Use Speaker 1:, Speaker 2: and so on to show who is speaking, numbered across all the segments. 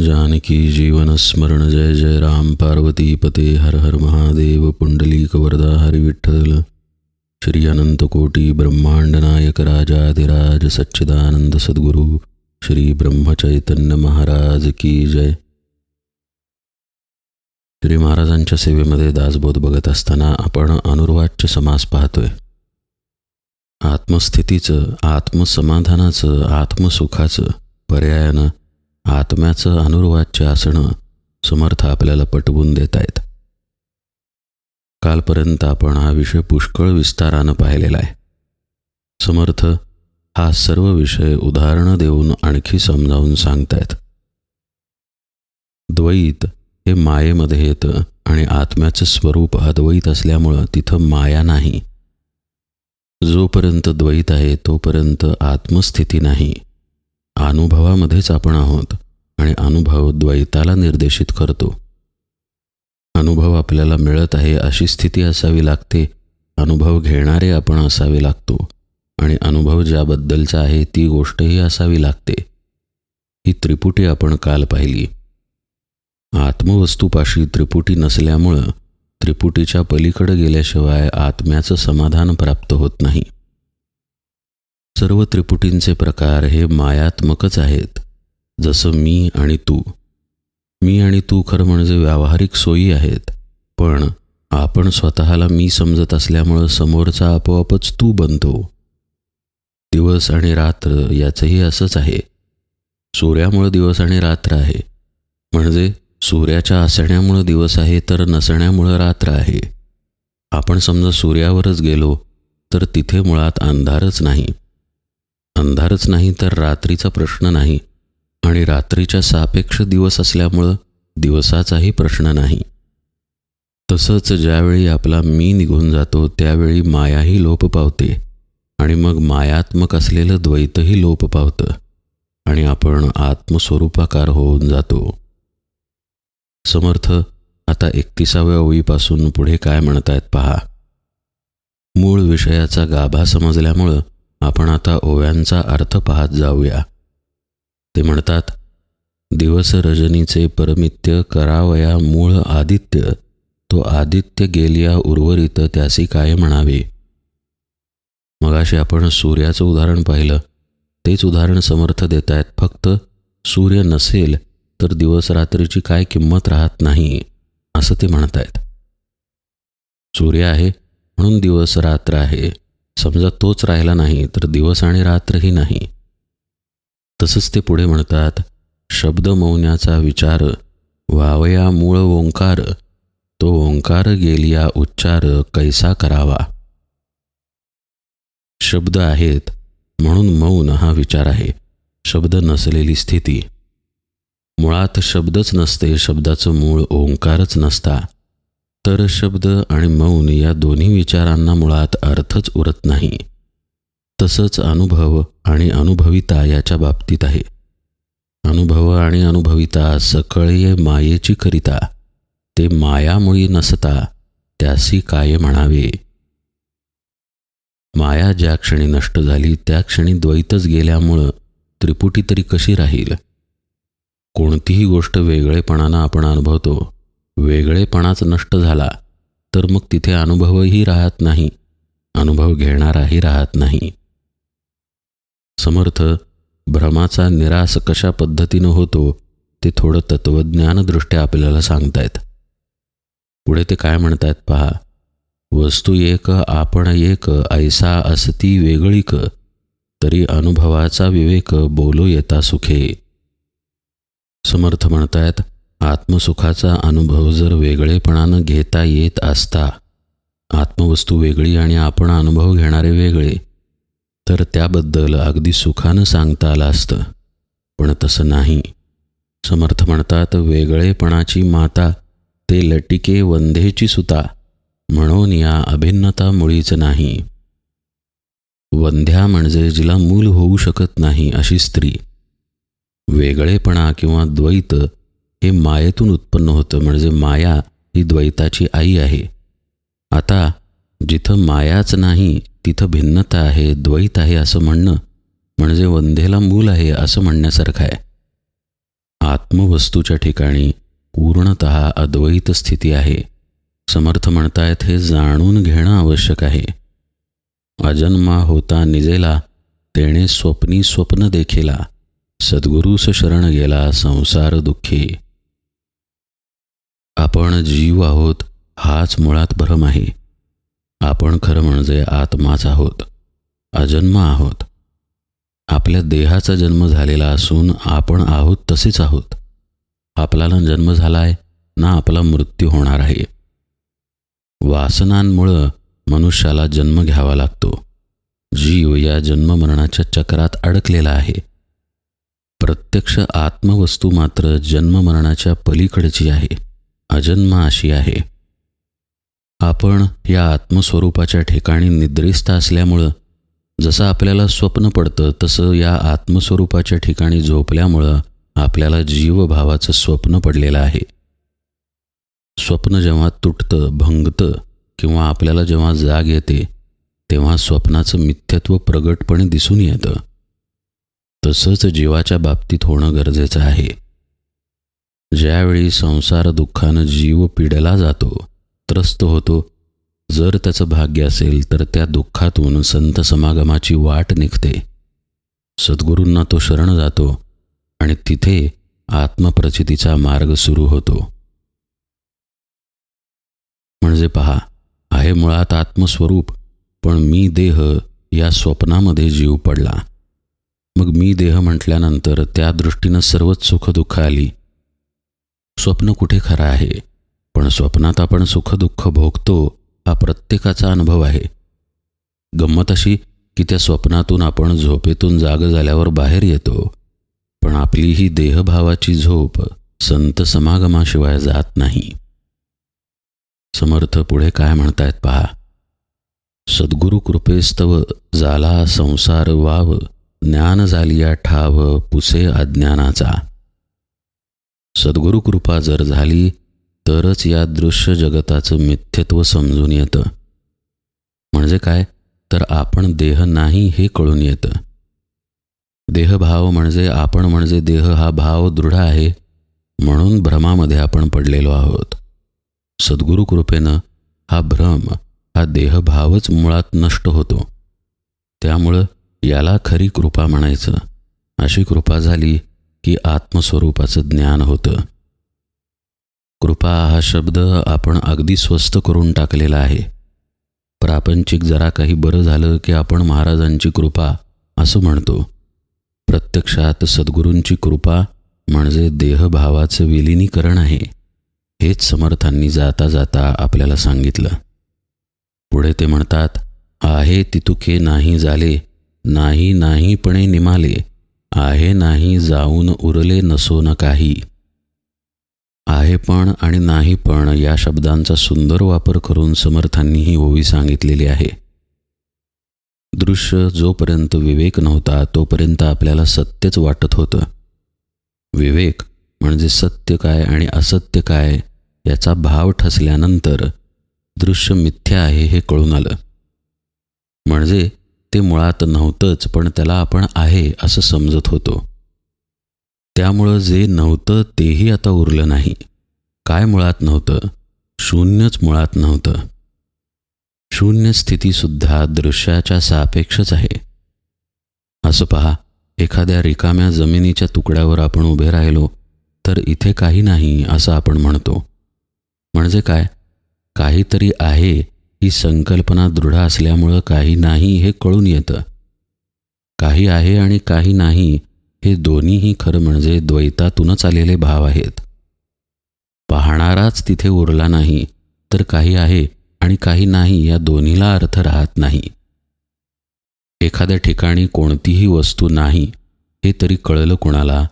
Speaker 1: जानकी जीवन स्मरण जय जय राम पार्वती पते हर हर महादेव पुंडलीक वरदा हरी विठ्ठल। श्री अनंतकोटी ब्रह्मांड नायक राजाधिराज सच्चिदानंद सद्गुरु श्री ब्रह्मचैतन्य महाराज की जय। श्री महाराजांच्या सेवेमध्ये दासबोध बघत असताना आपण अनुर्वाच्य समास पाहतोय. आत्मस्थितीचं आत्मसमाधानाचं आत्मसुखाचं पर्यायानं आत्म्याचं अनुर्वाच्य असणं समर्थ आपल्याला पटवून देत आहेत. कालपर्यंत आपण हा विषय पुष्कळ विस्तारानं पाहिलेला आहे. समर्थ हा सर्व विषय उदाहरणं देऊन आणखी समजावून सांगतायत. द्वैत हे मायेमध्ये येतं आणि आत्म्याचं स्वरूप अद्वैत असल्यामुळं तिथं माया नाही. जोपर्यंत द्वैत आहे तोपर्यंत आत्मस्थिती नाही. अनुभवामध्येच आपण आहोत आणि अनुभव द्वैताला निर्देशित करतो. अनुभव आपल्याला मिळत आहे अशी स्थिती असावी लागते अनुभव घेणारे आपण असावे लागतो आणि अनुभव ज्याबद्दलचा आहे ती गोष्टही असावी लागते. ही त्रिपुटी आपण काल पाहिली. आत्मवस्तूपाशी त्रिपुटी नसल्यामुळं त्रिपुटीच्या पलीकडे गेल्याशिवाय आत्म्याचं समाधान प्राप्त होत नाही. सर्व त्रिपुटींचे प्रकार हे मायात्मकच आहेत जसं मी आणि तू. मी आणि तू खरं म्हणजे व्यावहारिक सोयी आहेत पण आपण स्वतःला मी समजत असल्यामुळं समोरचा आपोआपच तू बनतो. दिवस आणि रात्र याचंही असंच आहे. सूर्यामुळं दिवस आणि रात्र आहे. म्हणजे सूर्याच्या असण्यामुळं दिवस आहे तर नसण्यामुळं रात्र आहे. आपण समजा सूर्यावरच गेलो तर तिथे मुळात अंधारच नाही. अंधारच नाही तर रात्रीचा प्रश्न नाही आणि रात्रीच्या सापेक्ष दिवस असल्यामुळं दिवसाचाही प्रश्न नाही. तसंच ज्यावेळी आपला मी निघून जातो त्यावेळी मायाही लोप पावते आणि मग मायात्मक असलेलं द्वैतही लोप पावतं आणि आपण आत्मस्वरूपाकार होऊन जातो. समर्थ आता एकतीसाव्या ओळीपासून पुढे काय म्हणतायत पहा. मूळ विषयाचा गाभा समजल्यामुळं आपण आता ओव्यांचा अर्थ पाहत जाऊया. ते म्हणतात दिवस रजनीचे परमित्य करावया मूळ आदित्य तो आदित्य गेलिया उर्वरित त्यासी काय म्हणावे? मगाशी आपण सूर्याचं उदाहरण पाहिलं. तेच उदाहरण समर्थ देत आहेत फक्त सूर्य नसेल तर दिवस रात्रीची काय किंमत राहत नाही असं ते म्हणतायत. सूर्य आहे म्हणून दिवस रात्र आहे. समजा तोच राहिला नाही तर दिवस आणि रात्रही नाही. तसंच ते पुढे म्हणतात शब्द मौन्याचा विचार वावया मूळ ओंकार तो ओंकार गेलिया उच्चार कैसा करावा? शब्द आहेत म्हणून मौन हा विचार आहे. शब्द नसलेली स्थिती. मुळात शब्दच नसते शब्दाचं मूळ ओंकारच नसता. तर शब्द आणि मौन या दोन्ही विचारांना मुळात अर्थच उरत नाही. तसंच अनुभव आणि अनुभविता याच्या बाबतीत आहे. अनुभव आणि अनुभविता सकळे मायेची करिता. ते मायामुळी नसता त्यासी काय म्हणावे? माया ज्या क्षणी नष्ट झाली त्या क्षणी द्वैतच गेल्यामुळं त्रिपुटी तरी कशी राहील? कोणतीही गोष्ट वेगळेपणानं आपण अनुभवतो. वेगळेपणाच नष्ट झाला तर मग तिथे अनुभवही राहत नाही अनुभव घेणाराही राहत नाही. समर्थ भ्रमाचा निराश कशा पद्धतीनं होतो ते थोडं तत्त्वज्ञानदृष्ट्या आपल्याला सांगतायत. पुढे ते काय म्हणतायत पहा वस्तू एक आपण एक ऐसा असती वेगळीक तरी अनुभवाचा विवेक बोलो येता सुखे. समर्थ म्हणतायत आत्मसुखाचा अनुभव जर वेगळेपणानं घेता येत असता आत्मवस्तू वेगळी आणि आपण अनुभव घेणारे वेगळे तर त्याबद्दल अगदी सुखानं सांगता आलं असतं. पण तसं नाही. समर्थ म्हणतात वेगळेपणाची माता ते लटिके वंधेची सुता म्हणून या अभिन्नता मुळीच नाही. वंध्या म्हणजे जिला मूल होऊ शकत नाही अशी स्त्री. वेगळेपणा किंवा द्वैत हे मायेतून उत्पन्न होतं म्हणजे माया ही द्वैताची आई आहे. आता जिथं मायाच नाही तिथं भिन्नता आहे द्वैत आहे असं म्हणणं म्हणजे वंधेला मूल आहे असं म्हणण्यासारखं आहे. आत्मवस्तूच्या ठिकाणी पूर्णत अद्वैत स्थिती आहे. समर्थ म्हणतायत हे जाणून घेणं आवश्यक आहे. अजन्मा होता निजेला तेणे स्वप्नी स्वप्न देखिला. सद्गुरूस शरण गेला संसार दुःखी. आपण जीव आहोत हाच मुळात भ्रम आहे. आपण खरं म्हणजे आत्माच आहोत अजन्म आहोत. आपल्या देहाचा जन्म झालेला असून आपण आहोत तसेच आहोत. आपल्याला जन्म झाला आहे ना आपला मृत्यू होणार आहे. वासनांमुळं मनुष्याला जन्म घ्यावा लागतो. जीव या जन्ममरणाच्या चक्रात अडकलेला आहे. प्रत्यक्ष आत्मवस्तू मात्र जन्ममरणाच्या पलीकडची आहे. अजन्म अशी आहे. आपण या आत्मस्वरूपाच्या ठिकाणी निद्रिस्त असल्यामुळं जसं आपल्याला स्वप्न पडतं तसं या आत्मस्वरूपाच्या ठिकाणी झोपल्यामुळं आपल्याला जीवभावाचं स्वप्न पडलेलं आहे. स्वप्न जेव्हा तुटतं भंगतं किंवा आपल्याला जेव्हा जाग येते तेव्हा स्वप्नाचं मिथ्यत्व प्रगटपणे दिसून येतं. तसंच जीवाच्या बाबतीत होणं गरजेचं आहे. ज्यावेळी संसार दुःखानं जीव पिडला जातो त्रस्त होतो जर त्याचं भाग्य असेल तर त्या दुःखातून संत समागमाची वाट निघते. सद्गुरूंना तो शरण जातो आणि तिथे आत्मप्रचितीचा मार्ग सुरू होतो. म्हणजे पहा आहे मुळात आत्मस्वरूप पण मी देह या स्वप्नामध्ये जीव पडला. मग मी देह म्हटल्यानंतर त्या दृष्टीनं सर्वच सुखदुःख आली. स्वप्न कुठे खरं आहे? पण स्वप्नात आपण सुखदुःख भोगतो हा प्रत्येकाचा अनुभव आहे. गंमत अशी की त्या स्वप्नातून आपण झोपेतून जाग झाल्यावर बाहेर येतो. पण आपली ही देहभावाची झोप संत समागमाशिवाय जात नाही. समर्थ पुढे काय म्हणतायत पहा. सद्गुरु कृपेस्तव झाला संसार वाव ज्ञान झालिया ठाव पुसे अज्ञानाचा. सद्गुरुकृपा जर झाली तरच या दृश्य जगताचं मिथ्यत्व समजून येतं. म्हणजे काय? तर आपण देह नाही हे कळून येतं. देहभाव म्हणजे आपण म्हणजे देह हा भाव दृढ आहे म्हणून भ्रमामध्ये आपण पडलेलो आहोत. सद्गुरू कृपेनं हा भ्रम हा देहभावच मुळात नष्ट होतो. त्यामुळं याला खरी कृपा म्हणायचं. अशी कृपा झाली की आत्मस्वरूपाचं ज्ञान होतं. कृपा हा शब्द आपण अगदी स्वस्त करून टाकलेला आहे. प्रापंचिक जरा काही बरं झालं की आपण महाराजांची कृपा असं म्हणतो. प्रत्यक्षात सद्गुरूंची कृपा म्हणजे देहभावाचं विलिनीकरण आहे. हेच समर्थांनी जाता जाता आपल्याला सांगितलं. पुढे ते म्हणतात आहे तितुके नाही झाले नाही नाहीपणे निमाले. आहे नाही जाऊन उरले नसो न काही. आहे पण आणि नाही पण या शब्दांचा सुंदर वापर करून समर्थांनी ही ओवी सांगितलेली आहे. दृश्य जोपर्यंत विवेक नव्हता तोपर्यंत आपल्याला सत्यच वाटत होतं. विवेक म्हणजे सत्य काय आणि असत्य काय याचा भाव ठसल्यानंतर दृश्य मिथ्या आहे हे कळून आलं. म्हणजे ते मुळात नव्हतंच पण त्याला आपण आहे असं समजत होतो. त्यामुळं जे नव्हतं तेही आता उरलं नाही. काय मुळात नव्हतं? शून्यच मुळात नव्हतं. शून्य स्थितीसुद्धा दृश्याच्या सापेक्षच आहे. असं पहा एखाद्या रिकाम्या जमिनीच्या तुकड्यावर आपण उभे राहिलो तर इथे काही नाही असं आपण म्हणतो. म्हणजे काय? काहीतरी आहे ही संकल्पना दृढ असल्यामुळं काही नाही हे कळून येतं. काही आहे आणि काही नाही हे दोन्हीही खरं म्हणजे द्वैतातूनच आलेले भाव आहेत. पाहणाराच तिथे उरला नाही तर काही आहे आणि काही नाही या दोन्हीला अर्थ राहत नाही. एखाद्या ठिकाणी कोणतीही वस्तू नाही हे तरी कळलं कुणाला?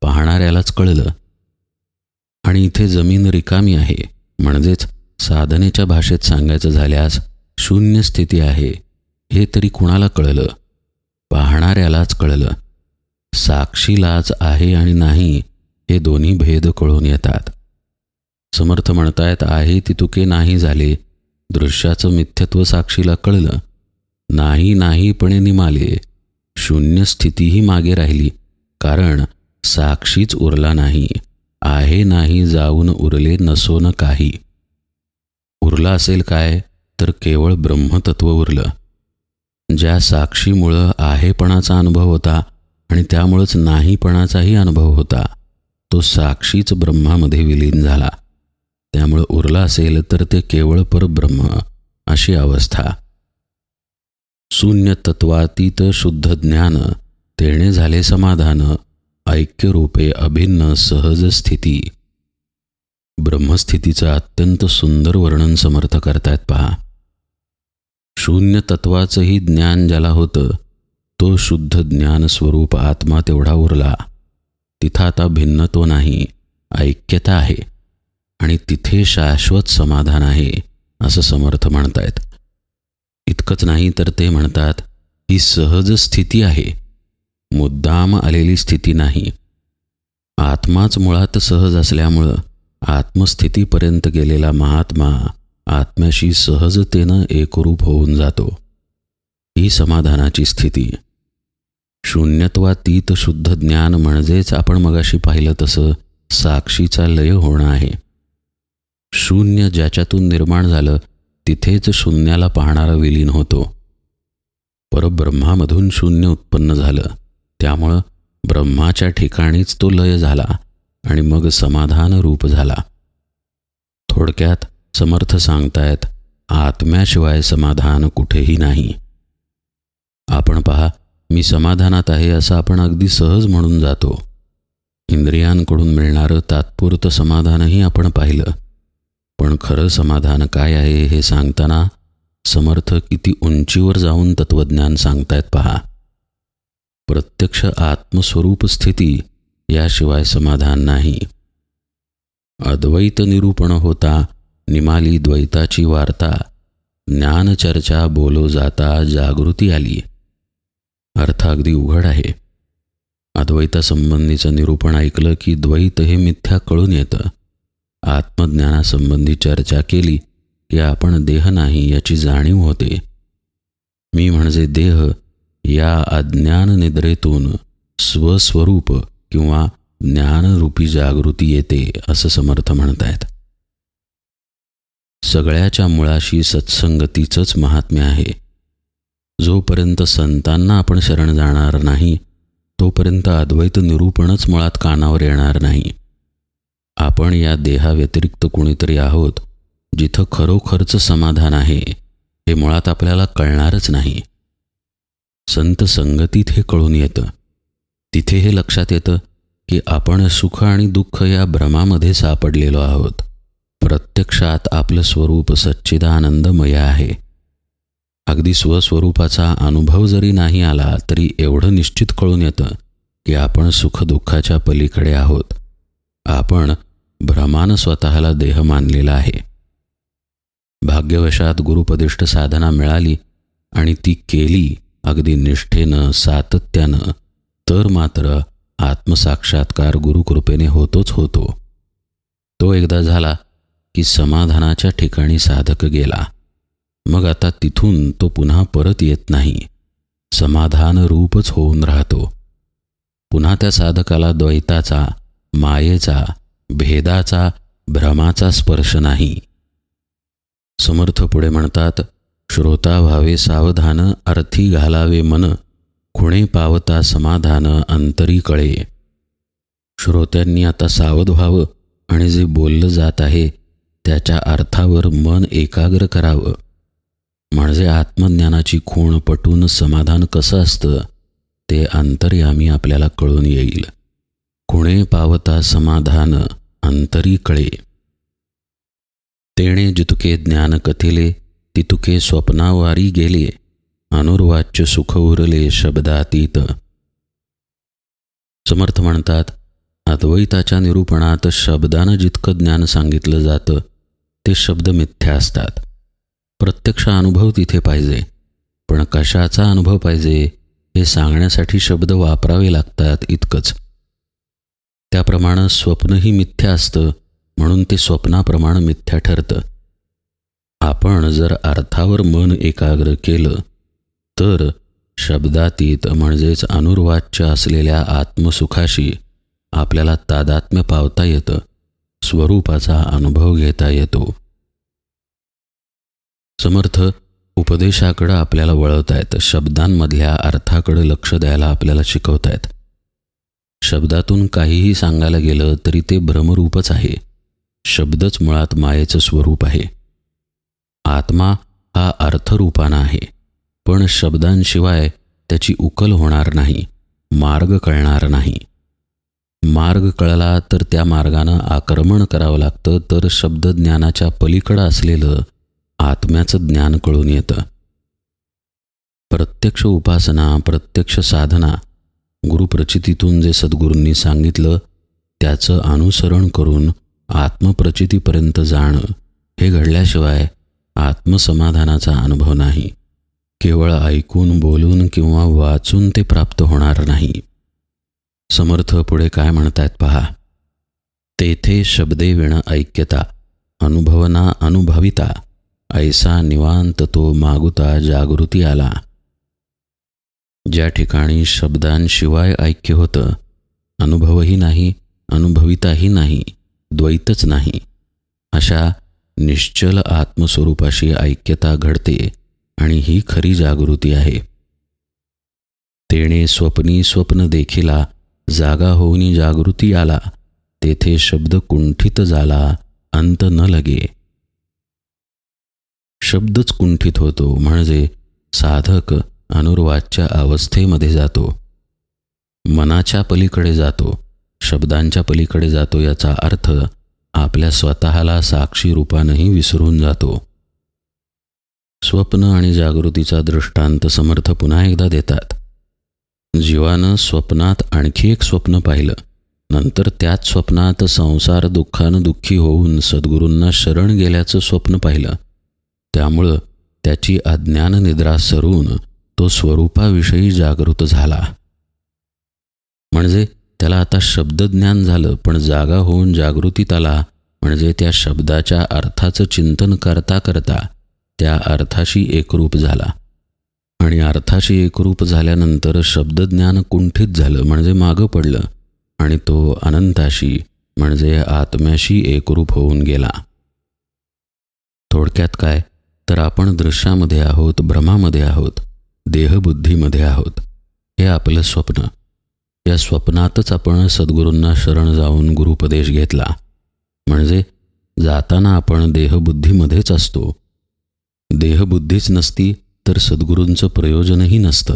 Speaker 1: पाहणाऱ्यालाच कळलं. आणि इथे जमीन रिकामी आहे म्हणजेच साधनेच्या भाषेत सांगायचं झाल्यास शून्य स्थिती आहे हे तरी कुणाला कळलं? पाहणाऱ्यालाच कळलं. साक्षीलाच आहे आणि नाही हे दोन्ही भेद कळून येतात. समर्थ म्हणतायत आहे तितुके नाही झाले. दृश्याचं मिथ्यत्व साक्षीला कळलं. नाही नाहीपणे निमाले. शून्य स्थितीही मागे राहिली कारण साक्षीच उरला नाही. आहे नाही जाऊन उरले नसोन काही. उरला असेल काय तर केवळ ब्रह्मतत्व उरलं. ज्या साक्षीमुळं आहेपणाचा अनुभव होता आणि त्यामुळंच नाहीपणाचाही अनुभव होता तो साक्षीच ब्रह्मामध्ये विलीन झाला. त्यामुळं उरला असेल तर ते केवळ परब्रह्म अशी अवस्था. शून्य तत्वातीत शुद्ध ज्ञान तेणे झाले समाधान ऐक्यरूपे अभिन्न सहज स्थिती. ब्रह्मस्थितीचं अत्यंत सुंदर वर्णन समर्थ करतायत पहा. शून्य तत्वाचंही ज्ञान ज्याला होतं तो शुद्ध ज्ञान स्वरूप आत्मा तेवढा उरला. तिथं आता भिन्नत्व नाही ऐक्यता आहे आणि तिथे शाश्वत समाधान आहे असं समर्थ म्हणतायत. इतकंच नाही तर ते म्हणतात ही सहज स्थिती आहे. मुद्दाम आलेली स्थिती नाही. आत्माच मुळात सहज असल्यामुळं आत्मस्थितीपर्यंत गेलेला महात्मा आत्म्याशी सहजतेनं एकरूप होऊन जातो. ही समाधानाची स्थिती. शून्यत्वातीत शुद्ध ज्ञान म्हणजेच आपण मगाशी पाहिलं तसं साक्षीचा लय होणं आहे. शून्य ज्याच्यातून निर्माण झालं तिथेच शून्याला पाहणारा विलीन होतो. परब्रह्मामधून शून्य उत्पन्न झालं त्यामुळं ब्रह्माच्या ठिकाणीच तो लय झाला. आणि मग समाधान रूप झाला. थोडक्यात समर्थ सांगतायत आत्म्याशिवाय समाधान कुठेही नाही. आपण पहा मी समाधानात आहे असं आपण अगदी सहज म्हणून जातो. इंद्रियांकडून मिळणारं तात्पुरतं समाधानही आपण पाहिलं. पण खरं समाधान काय आहे हे सांगताना समर्थ किती उंचीवर जाऊन तत्त्वज्ञान सांगतायत पहा. प्रत्यक्ष आत्मस्वरूप स्थिती याशिवाय समाधान नाही. अद्वैत निरूपण होता निमाली द्वैताची वार्ता ज्ञानचर्चा बोलो जाता जागृती आली. अर्थ अगदी उघड आहे. अद्वैतासंबंधीचं निरूपण ऐकलं की द्वैत हे मिथ्या कळून येतं. आत्मज्ञानासंबंधी चर्चा केली की आपण देह नाही याची जाणीव होते. मी म्हणजे देह या अज्ञान निद्रेतून स्वस्वरूप किंवा ज्ञानरूपी जागृती येते असं समर्थ म्हणतायत. सगळ्याच्या मुळाशी सत्संगतीचंच महात्म्य आहे. जोपर्यंत संतांना आपण शरण जाणार नाही तोपर्यंत अद्वैत निरूपणच मुळात कानावर येणार नाही. आपण या देहाव्यतिरिक्त कुणीतरी आहोत जिथं खरोखरचं समाधान आहे हे मुळात आपल्याला कळणारच नाही. संत संगतीत हे कळून येतं. तिथे हे लक्षात येतं की आपण सुख आणि दुःख या भ्रमामध्ये सापडलेलो आहोत. प्रत्यक्षात आपलं स्वरूप सच्चिदानंदमय आहे. अगदी स्वस्वरूपाचा अनुभव जरी नाही आला तरी एवढं निश्चित कळून येतं की आपण सुखदुःखाच्या पलीकडे आहोत. आपण भ्रमानं स्वतःला देह मानलेला आहे. भाग्यवशात गुरुपदिष्ट साधना मिळाली आणि ती केली अगदी निष्ठेनं सातत्यानं तर मात्र आत्मसाक्षात्कार गुरुकृपेने होतोच होतो. तो एकदा झाला की समाधानाच्या ठिकाणी साधक गेला. मग आता तिथून तो पुन्हा परत येत नाही. समाधान रूपच होऊन राहतो. पुन्हा त्या साधकाला द्वैताचा मायेचा भेदाचा भ्रमाचा स्पर्श नाही. समर्थ पुढे म्हणतात श्रोता व्हावे सावधान अर्थी घालावे मन खुणे पावता समाधान अंतरी कळे श्रोत्यांनी आता सावध व्हावं आणि जे बोललं जात आहे त्याच्या अर्थावर मन एकाग्र करावं. म्हणजे आत्मज्ञानाची खूण पटून समाधान कसं असतं ते अंतर्यामी आपल्याला कळून येईल. खुणे पावता समाधान अंतरी कळे तेणे जितुके ज्ञान कथिले तितुके स्वप्नावारी गेले. अनुर्वाच्य सुख उरले शब्दातीत. समर्थ म्हणतात अद्वैताच्या निरूपणात शब्दानं जितकं ज्ञान सांगितलं जातं ते शब्द मिथ्या असतात. प्रत्यक्ष अनुभव तिथे पाहिजे पण कशाचा अनुभव पाहिजे हे सांगण्यासाठी शब्द वापरावे लागतात इतकंच. त्याप्रमाणे स्वप्नही मिथ्या असतं म्हणून ते स्वप्नाप्रमाणे मिथ्या ठरतं. आपण जर अर्थावर मन एकाग्र केलं तर शब्दातीत म्हणजेच अनुर्वाच्य असलेल्या आत्मसुखाशी आपल्याला तादात्म्य पावता येतं स्वरूपाचा अनुभव घेता येतो. समर्थ उपदेशाकडं आपल्याला वळवतायत शब्दांमधल्या अर्थाकडे लक्ष द्यायला आपल्याला शिकवतायत. शब्दातून काहीही सांगायला गेलं तरी ते भ्रमरूपच आहे. शब्दच मुळात मायेचं स्वरूप आहे. आत्मा हा अर्थरूपानं आहे. पण शब्दांशिवाय त्याची उकल होणार नाही मार्ग कळणार नाही. मार्ग कळला तर त्या मार्गानं आक्रमण करावं लागतं तर शब्द ज्ञानाच्या पलीकडं असलेलं आत्म्याचं ज्ञान कळून येतं. प्रत्यक्ष उपासना प्रत्यक्ष साधना गुरुप्रचितीतून जे सद्गुरूंनी सांगितलं त्याचं अनुसरण करून आत्मप्रचितीपर्यंत जाणं हे घडल्याशिवाय आत्मसमाधानाचा अनुभव नाही. केवळ ऐकून बोलून किंवा वाचून ते प्राप्त होणार नाही. समर्थ पुढे काय म्हणतायत पहा. तेथे शब्दे विण ऐक्यता अनुभवना अनुभविता ऐसा निवांत तो मागुता जागृती आला. ज्या ठिकाणी शब्दांशिवाय ऐक्य होतं अनुभवही नाही अनुभविताही नाही द्वैतच नाही अशा निश्चल आत्मस्वरूपाशी ऐक्यता घडते. आणि ही खरी जागृती आहे. तेणे स्वप्नी स्वप्न देखिला जागा होऊनी जागृती आला तेथे शब्द कुंठित झाला अंत न लगे. शब्दच कुंठित होतो म्हणजे साधक अनुर्वादच्या अवस्थेमध्ये जातो. मनाच्या पलीकडे जातो शब्दांच्या पलीकडे जातो याचा अर्थ आपल्या स्वतःला साक्षी रूपानंही विसरून जातो. स्वप्न आणि जागृतीचा दृष्टांत समर्थ पुन्हा एकदा देतात. जीवानं स्वप्नात आणखी एक स्वप्न पाहिलं. नंतर त्याच स्वप्नात संसार दुःखानं दुःखी होऊन सद्गुरूंना शरण गेल्याचं स्वप्न पाहिलं. त्यामुळं त्याची अज्ञान निद्रा सरून तो स्वरूपाविषयी जागृत झाला. म्हणजे त्याला आता शब्दज्ञान झालं पण जागा होऊन जागृतीत आला. म्हणजे त्या शब्दाच्या अर्थाचं चिंतन करता करता त्या अर्थाशी एकरूप झाला. आणि अर्थाशी एकरूप झाल्यानंतर शब्दज्ञान कुंठित झालं म्हणजे मागं पडलं आणि तो अनंताशी म्हणजे आत्म्याशी एकरूप होऊन गेला. थोडक्यात काय? तर आपण दृश्यामध्ये आहोत भ्रमामध्ये आहोत देहबुद्धीमध्ये आहोत. हे आपलं स्वप्न. या स्वप्नातच आपण सद्गुरूंना शरण जाऊन गुरुपदेश घेतला. म्हणजे जाताना आपण देहबुद्धीमध्येच असतो. देहबुद्धीच नसती तर सद्गुरूंचं प्रयोजनही नसतं.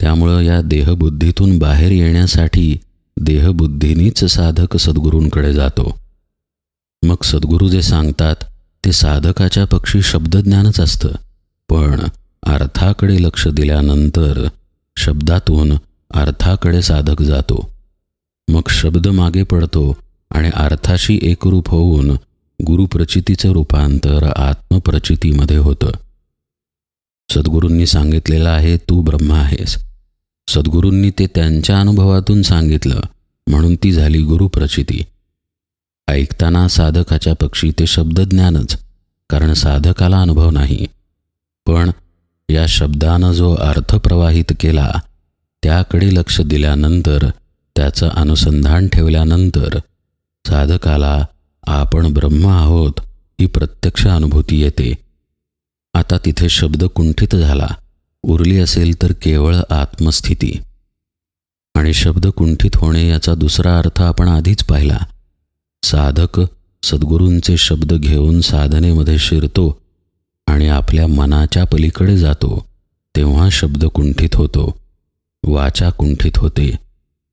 Speaker 1: त्यामुळं या देहबुद्धीतून बाहेर येण्यासाठी देहबुद्धीनीच साधक सद्गुरूंकडे जातो. मग सद्गुरू जे सांगतात ते साधकाच्या पक्षी शब्दज्ञानच असतं. पण अर्थाकडे लक्ष दिल्यानंतर शब्दातून अर्थाकडे साधक जातो. मग शब्द मागे पडतो आणि अर्थाशी एकरूप होऊन गुरुप्रचितीचं रूपांतर आत्मप्रचितीमध्ये होतं. सद्गुरूंनी सांगितलेलं आहे तू ब्रह्म आहेस. सद्गुरूंनी ते त्यांच्या अनुभवातून सांगितलं म्हणून ती झाली गुरुप्रचिती. ऐकताना साधकाच्या पक्षी ते शब्दज्ञानच कारण साधकाला अनुभव नाही. पण या शब्दानं जो अर्थ प्रवाहित केला त्याकडे लक्ष दिल्यानंतर त्याचं अनुसंधान ठेवल्यानंतर साधकाला आपण ब्रह्म आहोत ही प्रत्यक्ष अनुभूती येते. आता तिथे शब्द कुंठित झाला. उरली असेल तर केवळ आत्मस्थिती. आणि शब्द कुंठित होणे याचा दुसरा अर्थ आपण आधीच पाहिला. साधक सद्गुरूंचे शब्द घेऊन साधनेमध्ये शिरतो आणि आपल्या मनाच्या पलीकडे जातो तेव्हा शब्द कुंठित होतो वाचा कुंठित होते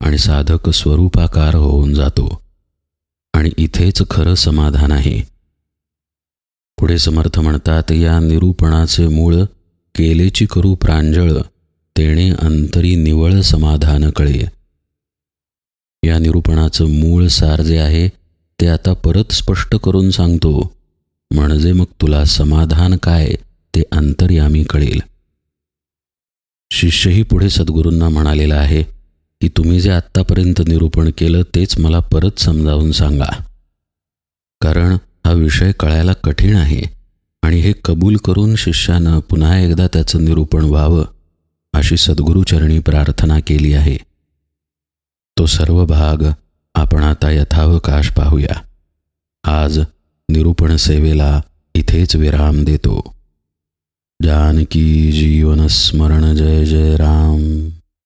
Speaker 1: आणि साधक स्वरूपाकार होऊन जातो. आणि इथेच खरं समाधान आहे. पुढे समर्थ म्हणतात या निरूपणाचे मूळ केलेची करू प्रांजळ तेणे अंतरी निवळ समाधान कळे. या निरूपणाचं मूळ सार जे आहे ते आता परत स्पष्ट करून सांगतो. म्हणजे मग तुला समाधान काय ते अंतर्यामी कळेल. शिष्यही पुढे सद्गुरूंना म्हणालेला आहे की तुम्ही जे आत्तापर्यंत निरूपण केलं तेच मला परत समजावून सांगा. कारण हा विषय कळायला कठीण आहे आणि हे कबूल करून शिष्यानं पुन्हा एकदा त्याचं निरूपण व्हावं अशी सद्गुरूचरणी प्रार्थना केली आहे. तो सर्व भाग आपण आता यथावकाश पाहूया. आज निरूपण सेवेला इथेच विराम देतो. जानकी जीवन स्मरण जय जय राम.